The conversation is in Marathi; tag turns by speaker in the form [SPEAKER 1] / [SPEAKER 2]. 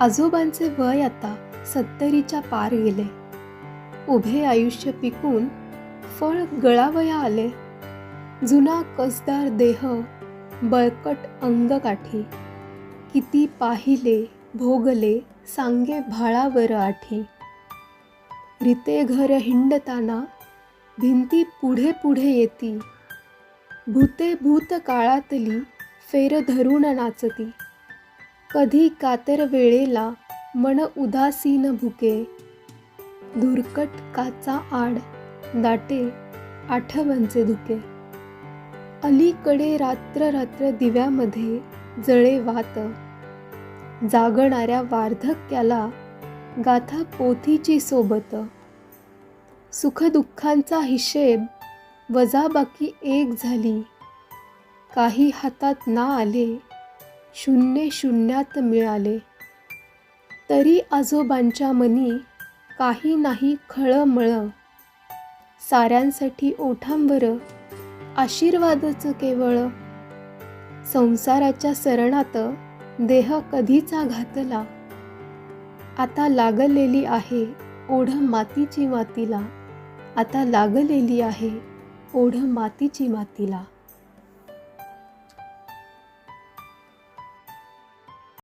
[SPEAKER 1] आजोबांचे वय आता सत्तरीच्या पार गेले. उभे आयुष्य पिकून फळ गळावया आले. जुना कसदार देह बळकट अंगकाठी किती पाहिले भोगले सांगे भाळावर आठी. रिते घर हिंडताना भिंती पुढे पुढे येती. भूते भूत काळातली फेर धरून नाचती. कधी कातर वेळेला मन उदासीन भुके. धुरकट काचा आड दाटे आठवणचे धुके. अलीकडे रात्र रात्र दिव्यामध्ये जळे वात. जागणाऱ्या वार्धक्याला गाथा पोथीची सोबत. सुखदुःखांचा हिशेब वजाबाकी एक झाली. काही हातात ना आले शून्य शून्यात मिळाले. तरी आजोबांच्या मनी काही नाही खळमळ. साऱ्यांसाठी ओठांवर आशीर्वादचं केवळ. संसाराच्या सरणात देह कधीचा घातला? आता लागलेली आहे ओढ मातीची मातीला. आता लागलेली आहे ओढ मातीची मातीला.